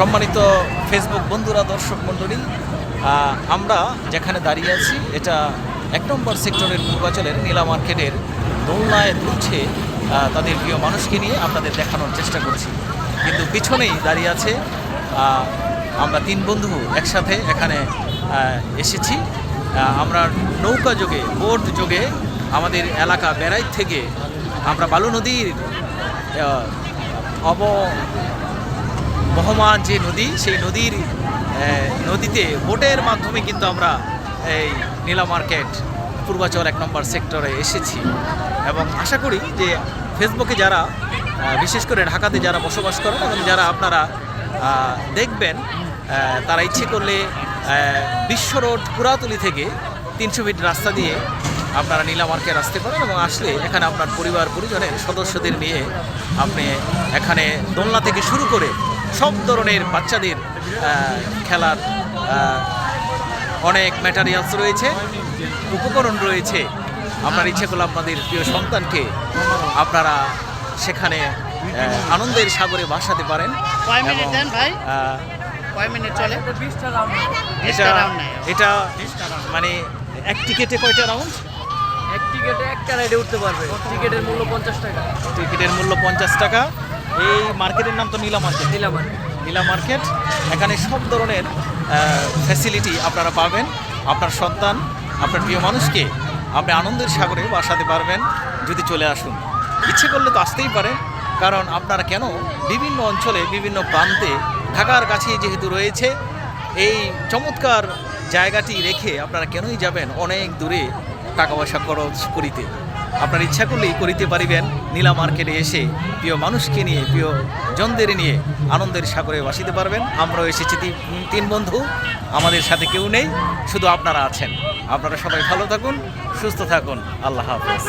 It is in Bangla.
সম্মানিত ফেসবুক বন্ধুরা, দর্শক মণ্ডলী আমরা যেখানে দাঁড়িয়ে আছি, এটা এক নম্বর সেক্টরের পূর্বাচলের নীলা মার্কেটের দোলনায় দুলছে তাদের প্রিয় মানুষকে নিয়ে আপনাদের দেখানোর চেষ্টা করছি। কিন্তু পিছনেই দাঁড়িয়ে আছে আমরা তিন বন্ধু একসাথে এখানে এসেছি। আমরা নৌকা যোগে, বোট যোগে আমাদের এলাকা বেড়াই থেকে আমরা বালু নদীর অব বহমান যে নদী, সেই নদীর নদীতে বোটের মাধ্যমে কিন্তু আমরা এই নীলা মার্কেট, পূর্বাচল এক নম্বর সেক্টরে এসেছি। এবং আশা করি যে ফেসবুকে যারা বিশেষ করে ঢাকাতে যারা বসবাস করেন এবং যারা আপনারা দেখবেন তারা ইচ্ছে করলে বিশ্ব রোড পুরাতলি থেকে তিনশো ফিট রাস্তা দিয়ে আপনারা নীলা মার্কেট আসতে পারেন এবং আসলে এখানে আপনার পরিবার, পরিজনের সদস্যদের নিয়ে আপনি এখানে দোলনা থেকে শুরু করে সব ধরনের বাচ্চাদের খেলার অনেক ম্যাটারিয়ালস রয়েছে উপকরণ রয়েছে। আপনার ইচ্ছে করলে আপনাদের প্রিয় সন্তানকে আপনারা সেখানে আনন্দের সাগরে ভাসাতে পারেন। এটা মানে এক টিকেটে কয়টা রাউন্ড এক টিকেটে একটা রাইডে উঠতে পারবে। টিকেটের মূল্য পঞ্চাশ টাকা। টিকিটের মূল্য পঞ্চাশ টাকা। এই মার্কেটের নাম তো Nila market. Nila market. Nila market এখানে সব ধরনের ফ্যাসিলিটি আপনারা পাবেন। আপনার সন্তান আপনার প্রিয় মানুষকে আপনি আনন্দের সাগরে বাসাতে পারবেন যদি চলে আসুন। ইচ্ছে করলে তো আসতেই পারে কারণ আপনারা কেন বিভিন্ন অঞ্চলে বিভিন্ন প্রান্তে ঢাকার কাছেই যেহেতু রয়েছে এই চমৎকার জায়গাটি রেখে আপনারা কেনই যাবেন অনেক দূরে টাকা পয়সা খরচ করিতে? আপনার ইচ্ছা করলেই করিতে পারিবেন। নীলা মার্কেটে এসে প্রিয় মানুষকে নিয়ে, প্রিয় জনদের নিয়ে আনন্দের সাগরে বাসিতে পারবেন। আমরাও এসেছি তিন বন্ধু, আমাদের সাথে কেউ নেই, শুধু আপনারা আছেন। আপনারা সবাই ভালো থাকুন, সুস্থ থাকুন। আল্লাহ হাফেজ।